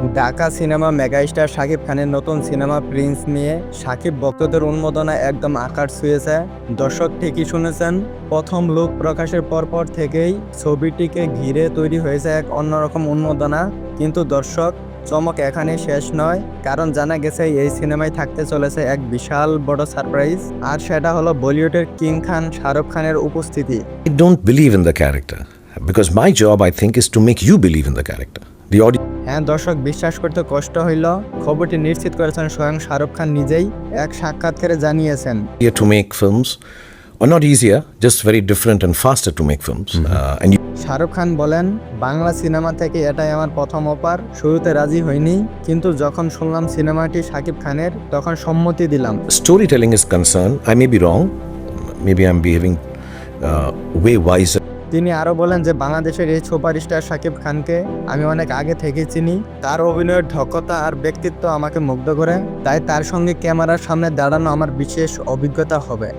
Dhaka cinema megastar Shakib খানের নতুন cinema Prince নিয়ে শাকিব ভক্তদের উন্মোদনা একদম আকার ছুঁয়েছে। দর্শক ঠিকই শুনেছেন প্রথম লুক প্রকাশের পরপর থেকেই ছবিটিকে ঘিরে তৈরি হয়েছে এক অন্যরকম উন্মোদনা। কিন্তু দর্শক চমক এখানে শেষ নয় কারণ জানা গেছে এই সিনেমায় থাকতে চলেছে এক বিশাল বড় সারপ্রাইজ। আর সেটা হলো বলিউডের কিং খান শাহরুখ খানের উপস্থিতি। Don't believe in the character because my job, I think, is to make you believe in the character. দি হ্যাঁ দর্শক বিশ্বাস করতে কষ্ট হইল। খবরটি নিশ্চিত করেছেন স্বয়ং শাহরুখ খান নিজেই। এক সাক্ষাৎকারে জানিয়েছেন। Yeah to make films are not easier just very different and faster to make films Shahrukh Khan বলেন বাংলা সিনেমা থেকে এটাই আমার প্রথম অপার শুরুতে রাজি হইনি কিন্তু যখন শুনলাম সিনেমাটি শাকিব খানের তখন সম্মতি দিলাম। Story telling is concern I may be wrong may be I am behaving way wise তিনি আরও বলেন যে বাংলাদেশের এই সুপারস্টার সাকিব খানকে আমি অনেক আগে থেকে চিনি। তার অভিনয়ের ঢকতা আর ব্যক্তিত্ব আমাকে মুগ্ধ করে, তাই তার সঙ্গে ক্যামেরার সামনে দাঁড়ানো আমার বিশেষ অভিজ্ঞতা হবে।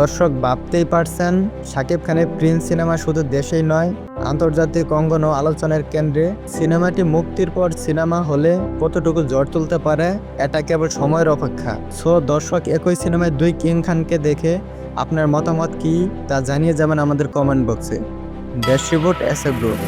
দর্শক ভাবতেই পারছেন, শাকিব খানের প্রিন্স সিনেমা শুধু দেশেই নয়, আন্তর্জাতিক অঙ্গন ও আলোচনার কেন্দ্রে সিনেমাটি মুক্তির পর সিনেমা হলে কতটুকু জ্বর তুলতে পারে, এটা কেবল সময়ের অপেক্ষা। সো দর্শক, একই সিনেমায় দুই কিং খানকে দেখে আপনার মতামত কি, তা জানিয়ে যাবেন আমাদের কমেন্ট বক্সে dash report S A group